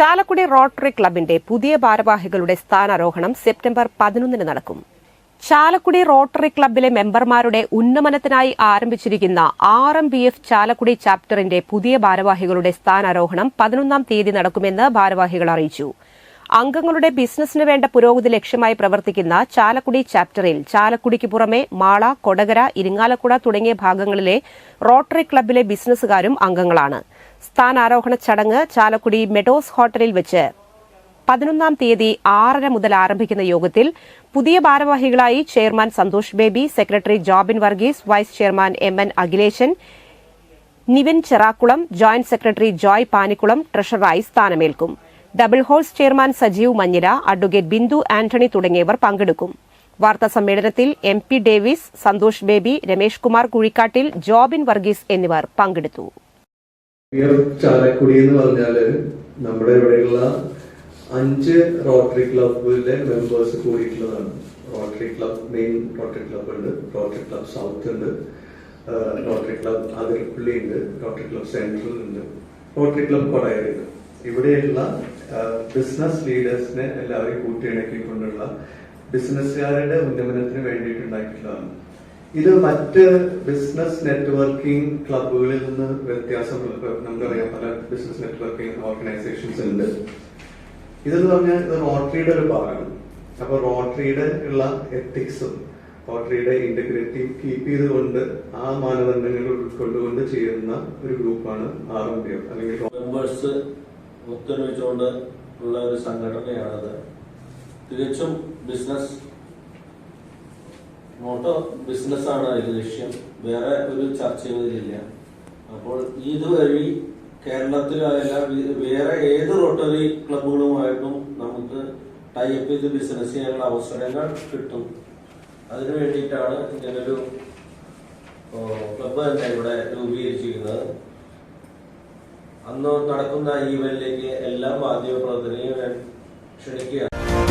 Chalakudy rotary ക്ലബിന്റെ പുതിയ ഭാരവാഹികളുടെ സ്ഥാനാരോഹണം സെപ്റ്റംബർ പതിനൊന്നിന് നടക്കും. ചാലക്കുടി റോട്ടറി ക്ലബിലെ മെമ്പർമാരുടെ ഉന്നമനത്തിനായി ആരംഭിച്ചിരിക്കുന്ന R M B F Chalakudy ചാപ്റ്ററിന്റെ പുതിയ ഭാരവാഹികളുടെ സ്ഥാനാരോഹണം പതിനൊന്നാം തീയതി നടക്കുമെന്ന് ഭാരവാഹികൾ അറിയിച്ചു. അംഗങ്ങളുടെ ബിസിനസിന് വേണ്ട പുരോഗതി ലക്ഷ്യമായി പ്രവർത്തിക്കുന്ന ചാലക്കുടി ചാപ്റ്ററിൽ ചാലക്കുടിക്ക് പുറമെ മാള കൊടകര ഇരിങ്ങാലക്കുട തുടങ്ങിയ ഭാഗങ്ങളിലെ റോട്ടറി ക്ലബിലെ ബിസിനസ്സുകാരും അംഗങ്ങളാണ്. സ്ഥാനാരോഹണ ചടങ്ങ് ചാലക്കുടി മെഡോസ് ഹോട്ടലിൽ വെച്ച്. പതിനൊന്നാം തീയതി ആറര മുതൽ ആരംഭിക്കുന്ന യോഗത്തിൽ പുതിയ ഭാരവാഹികളായി chairman Santhosh Baby secretary Jobin Varghese vice chairman M N Akhileshan Nivin Cherakkulam joint secretary Joy Panikkulam ട്രഷററായി സ്ഥാനമേൽക്കും. Double horse chairman Sajeev Manjila advocate Bindu Antony തുടങ്ങിയവർ പങ്കെടുക്കും. വാർത്താ സമ്മേളനത്തിൽ M P Davis Santhosh Baby Ramesh Kumar Kuzhikkattil Jobin Varghese എന്നിവർ പങ്കെടുത്തു. ചാലക്കുടി എന്ന് പറഞ്ഞാൽ നമ്മുടെ ഇവിടെയുള്ള അഞ്ച് റോട്ടറി ക്ലബിലെ members കൂടിയിട്ടുള്ളതാണ്. Rotary club main rotary club ഉണ്ട്. റോട്ടറി ക്ലബ് സൗത്ത് ഉണ്ട്. റോട്ടറി ക്ലബ് അതിരപ്പള്ളി ഉണ്ട്. റോട്ടറി ക്ലബ് സെൻട്രൽ ഉണ്ട്. റോട്ടറി ക്ലബ് കൊടയറി ഉണ്ട് ഇവിടെയുള്ള ബിസിനസ് ലീഡേഴ്സിനെ എല്ലാവരെയും കൂട്ടിയിണക്കിക്കൊണ്ടുള്ള ബിസിനസ്സുകാരുടെ ഉന്നമനത്തിന് വേണ്ടിയിട്ടുണ്ടാക്കിയിട്ടുള്ളതാണ് ഇത് മറ്റ് ബിസിനസ് നെറ്റ്വർക്കിംഗ് ക്ലബുകളിൽ നിന്ന് വ്യത്യാസം നമുക്കറിയാം പല ബിസിനസ് നെറ്റ്വർക്കിംഗ് ഓർഗനൈസേഷൻസ് ഉണ്ട്. ഇതെന്ന് പറഞ്ഞാൽ ഇത് റോട്ടറിയുടെ ഒരു ഭാഗമാണ്. അപ്പൊ റോട്ടറിയുടെ ഉള്ള എത്തിക്സും റോട്ടറിയുടെ ഇന്റഗ്രിറ്റി കീപ്പ് ചെയ്തുകൊണ്ട് ആ മാനദണ്ഡങ്ങൾ ഉൾക്കൊണ്ടുകൊണ്ട് ചെയ്യുന്ന ഒരു ഗ്രൂപ്പാണ് ആർ എം പി അല്ലെങ്കിൽ മെമ്പേഴ്സ് ഒത്തൊരുമിച്ചുകൊണ്ട് ഉള്ള ഒരു സംഘടനയാണത്. തികച്ചും ബിസിനസ് മോട്ടോ ബിസിനസ്സാണ് അതിന്റെ ലക്ഷ്യം. വേറെ ഒരു ചർച്ചയും ഇതിലില്ല അപ്പോൾ ഇതുവഴി വഴി വി- വേറെ ഏത് റോട്ടറി ക്ലബുകളുമായിട്ടും നമുക്ക് ടൈപ്പ് ചെയ്ത് ബിസിനസ് ചെയ്യാനുള്ള അവസരങ്ങൾ കിട്ടും. അതിനു വേണ്ടിയിട്ടാണ് ഇങ്ങനൊരു ക്ലബ്ബ് തന്നെ ഇവിടെ രൂപീകരിച്ചിരിക്കുന്നത്. അന്ന് നടക്കുന്ന ഈവെന്റിലേക്ക് എല്ലാ മാധ്യമ ക്ഷണിക്കുകയാണ്.